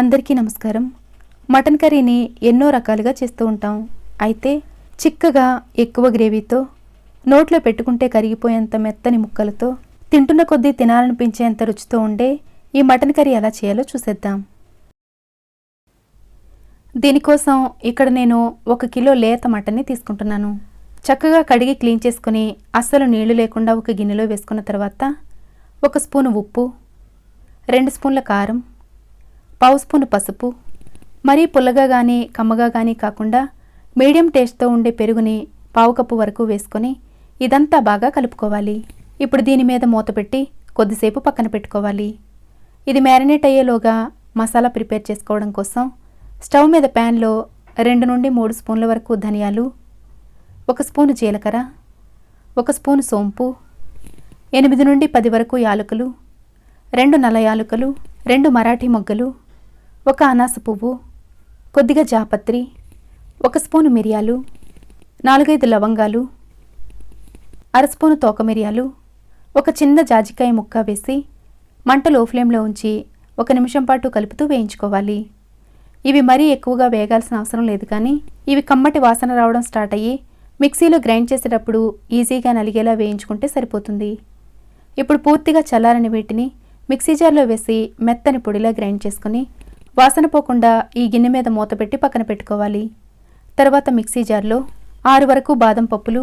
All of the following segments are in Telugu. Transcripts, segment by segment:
అందరికీ నమస్కారం. మటన్ కర్రీని ఎన్నో రకాలుగా చేస్తూ ఉంటాం. అయితే చిక్కగా ఎక్కువ గ్రేవీతో నోట్లో పెట్టుకుంటే కరిగిపోయేంత మెత్తని ముక్కలతో తింటున్న కొద్దీ తినాలనిపించేంత రుచితో ఉండే ఈ మటన్ కర్రీ ఎలా చేయాలో చూసేద్దాం. దీనికోసం ఇక్కడ నేను ఒక కిలో లేత మటన్ని తీసుకుంటున్నాను. చక్కగా కడిగి క్లీన్ చేసుకుని అస్సలు నీళ్ళు లేకుండా ఒక గిన్నెలో వేసుకున్న తర్వాత ఒక స్పూను ఉప్పు రెండు స్పూన్ల కారం పావు స్పూన్ పసుపు మరీ పుల్లగా కానీ కమ్మగా కానీ కాకుండా మీడియం టేస్ట్తో ఉండే పెరుగుని పావు కప్పు వరకు వేసుకొని ఇదంతా బాగా కలుపుకోవాలి. ఇప్పుడు దీని మీద మూత పెట్టి కొద్దిసేపు పక్కన పెట్టుకోవాలి. ఇది మ్యారినేట్ అయ్యేలోగా మసాలా ప్రిపేర్ చేసుకోవడం కోసం స్టవ్ మీద ప్యాన్లో రెండు నుండి మూడు స్పూన్ల వరకు ధనియాలు ఒక స్పూను జీలకర్ర ఒక స్పూను సోంపు ఎనిమిది నుండి పది వరకు యాలకులు రెండు నల్ల యాలకులు రెండు మరాఠీ మొగ్గలు ఒక అనాస పువ్వు కొద్దిగా జాపత్రి ఒక స్పూను మిరియాలు నాలుగైదు లవంగాలు అర స్పూను తోక మిరియాలు ఒక చిన్న జాజికాయ ముక్క వేసి మంట లో ఫ్లేమ్లో ఉంచి ఒక నిమిషం పాటు కలుపుతూ వేయించుకోవాలి. ఇవి మరీ ఎక్కువగా వేగాల్సిన అవసరం లేదు కానీ ఇవి కమ్మటి వాసన రావడం స్టార్ట్ అయ్యి మిక్సీలో గ్రైండ్ చేసేటప్పుడు ఈజీగా నలిగేలా వేయించుకుంటే సరిపోతుంది. ఇప్పుడు పూర్తిగా చల్లారని వీటిని మిక్సీ జార్లో వేసి మెత్తని పొడిలా గ్రైండ్ చేసుకుని వాసన పోకుండా ఈ గిన్నె మీద మూత పెట్టి పక్కన పెట్టుకోవాలి. తర్వాత మిక్సీ జార్లో ఆరు వరకు బాదం పప్పులు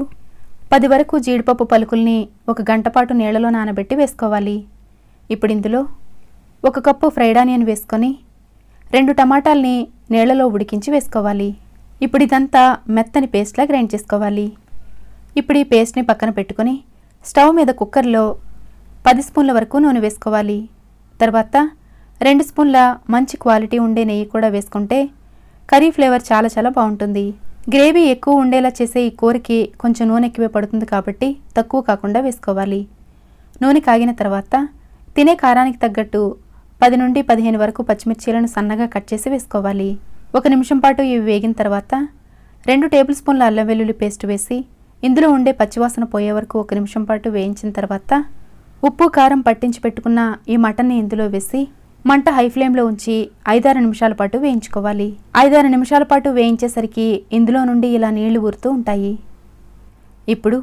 పది వరకు జీడిపప్పు పలుకుల్ని ఒక గంట పాటు నీళ్ళలో నానబెట్టి వేసుకోవాలి. ఇప్పుడు ఇందులో ఒక కప్పు ఫ్రైడ్ ఆనియన్ వేసుకొని రెండు టమాటాల్ని నీళ్ళలో ఉడికించి వేసుకోవాలి. ఇప్పుడు ఇదంతా మెత్తని పేస్ట్లా గ్రైండ్ చేసుకోవాలి. ఇప్పుడు ఈ పేస్ట్ని పక్కన పెట్టుకొని స్టవ్ మీద కుక్కర్లో పది స్పూన్ల వరకు నూనె వేసుకోవాలి. తర్వాత రెండు స్పూన్ల మంచి క్వాలిటీ ఉండే నెయ్యి కూడా వేసుకుంటే కర్రీ ఫ్లేవర్ చాలా చాలా బాగుంటుంది. గ్రేవీ ఎక్కువ ఉండేలా చేసే ఈ కూరకి కొంచెం నూనె ఎక్కువే పడుతుంది కాబట్టి తక్కువ కాకుండా వేసుకోవాలి. నూనె కాగిన తర్వాత తినే కారానికి తగ్గట్టు పది నుండి పదిహేను వరకు పచ్చిమిర్చీలను సన్నగా కట్ చేసి వేసుకోవాలి. ఒక నిమిషం పాటు ఇవి వేగిన తర్వాత రెండు టేబుల్ స్పూన్ల అల్లం వెల్లుల్లి పేస్ట్ వేసి ఇందులో ఉండే పచ్చివాసన పోయే వరకు ఒక నిమిషం పాటు వేయించిన తర్వాత ఉప్పు కారం పట్టించి పెట్టుకున్న ఈ మటన్ని ఇందులో వేసి మంట హై ఫ్లేమ్లో ఉంచి ఐదారు నిమిషాల పాటు వేయించుకోవాలి. ఐదారు నిమిషాల పాటు వేయించేసరికి ఇందులో నుండి ఇలా నీళ్ళు ఊరుతూ ఉంటాయి. ఇప్పుడు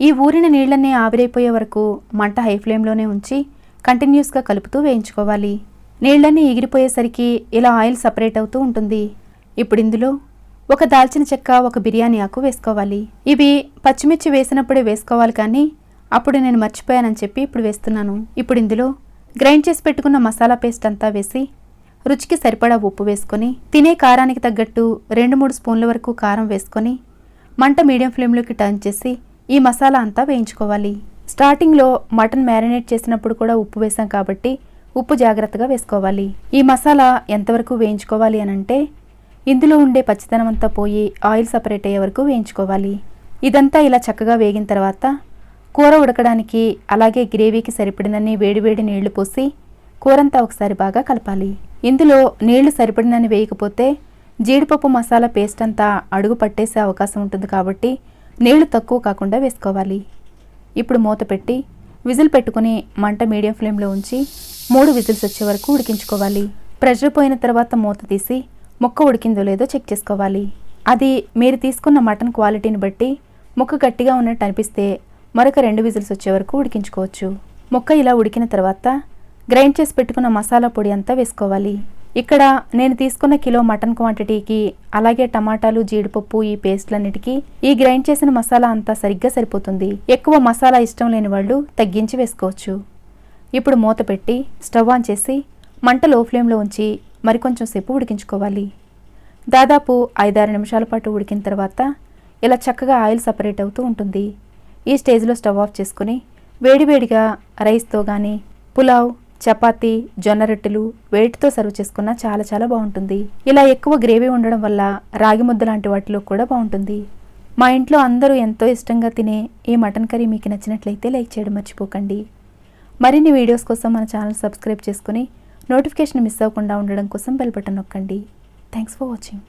ఈ ఊరిన నీళ్ళన్నీ ఆవిరైపోయే వరకు మంట హై ఫ్లేమ్లోనే ఉంచి కంటిన్యూస్గా కలుపుతూ వేయించుకోవాలి. నీళ్ళన్నీ ఎగిరిపోయేసరికి ఇలా ఆయిల్ సపరేట్ అవుతూ ఉంటుంది. ఇప్పుడు ఇందులో ఒక దాల్చిన చెక్క ఒక బిర్యానీ ఆకు వేసుకోవాలి. ఇవి పచ్చిమిర్చి వేసినప్పుడే వేసుకోవాలి కానీ అప్పుడు నేను మర్చిపోయానని చెప్పి ఇప్పుడు వేస్తున్నాను. ఇప్పుడు ఇందులో గ్రైండ్ చేసి పెట్టుకున్న మసాలా పేస్ట్ అంతా వేసి రుచికి సరిపడా ఉప్పు వేసుకొని తినే కారానికి తగ్గట్టు రెండు మూడు స్పూన్ల వరకు కారం వేసుకొని మంట మీడియం ఫ్లేమ్లోకి టర్న్ చేసి ఈ మసాలా అంతా వేయించుకోవాలి. స్టార్టింగ్లో మటన్ మ్యారినేట్ చేసినప్పుడు కూడా ఉప్పు వేసాం కాబట్టి ఉప్పు జాగ్రత్తగా వేసుకోవాలి. ఈ మసాలా ఎంతవరకు వేయించుకోవాలి అని అంటే ఇందులో ఉండే పచ్చితనం అంతా పోయి ఆయిల్ సపరేట్ అయ్యే వరకు వేయించుకోవాలి. ఇదంతా ఇలా చక్కగా వేగిన తర్వాత కూర ఉడకడానికి అలాగే గ్రేవీకి సరిపడినన్ని వేడివేడి నీళ్ళు పోసి కూరంతా ఒకసారి బాగా కలపాలి. ఇందులో నీళ్ళు సరిపడినన్ని వేయకపోతే జీడిపప్పు మసాలా పేస్ట్ అంతా అడుగు పట్టేసే అవకాశం ఉంటుంది కాబట్టి నీళ్ళు తక్కువ కాకుండా వేసుకోవాలి. ఇప్పుడు మూత పెట్టి విజిల్ పెట్టుకుని మంట మీడియం ఫ్లేమ్లో ఉంచి మూడు విజిల్స్ వచ్చే వరకు ఉడికించుకోవాలి. ప్రెషర్ పోయిన తర్వాత మూత తీసి ముక్క ఉడికిందో లేదో చెక్ చేసుకోవాలి. అది మీరు తీసుకున్న మటన్ క్వాలిటీని బట్టి ముక్క గట్టిగా ఉన్నట్టు అనిపిస్తే మరొక రెండు విజిల్స్ వచ్చే వరకు ఉడికించుకోవచ్చు. ముక్క ఇలా ఉడికిన తర్వాత గ్రైండ్ చేసి పెట్టుకున్న మసాలా పొడి అంతా వేసుకోవాలి. ఇక్కడ నేను తీసుకున్న కిలో మటన్ క్వాంటిటీకి అలాగే టమాటాలు జీడిపప్పు ఈ పేస్ట్లన్నిటికీ ఈ గ్రైండ్ చేసిన మసాలా అంతా సరిగ్గా సరిపోతుంది. ఎక్కువ మసాలా ఇష్టం లేని వాళ్ళు తగ్గించి వేసుకోవచ్చు. ఇప్పుడు మూత పెట్టి స్టవ్ ఆన్ చేసి మంట లో ఫ్లేమ్లో ఉంచి మరికొంచెం సేపు ఉడికించుకోవాలి. దాదాపు ఐదారు నిమిషాల పాటు ఉడికిన తర్వాత ఇలా చక్కగా ఆయిల్ సపరేట్ అవుతూ ఉంటుంది. ఈ స్టేజ్లో స్టవ్ ఆఫ్ చేసుకుని వేడివేడిగా రైస్తో కానీ పులావ్ చపాతీ జొన్న రొట్టెలు వేటితో సర్వ్ చేసుకున్నా చాలా చాలా బాగుంటుంది. ఇలా ఎక్కువ గ్రేవీ ఉండడం వల్ల రాగి ముద్ద లాంటి వాటిలో కూడా బాగుంటుంది. మా ఇంట్లో అందరూ ఎంతో ఇష్టంగా తినే ఈ మటన్ కర్రీ మీకు నచ్చినట్లయితే లైక్ చేయడం మర్చిపోకండి. మరిన్ని వీడియోస్ కోసం మన ఛానల్ సబ్స్క్రైబ్ చేసుకుని నోటిఫికేషన్ మిస్ అవ్వకుండా ఉండడం కోసం బెల్ బటన్ నొక్కండి. Thanks for watching.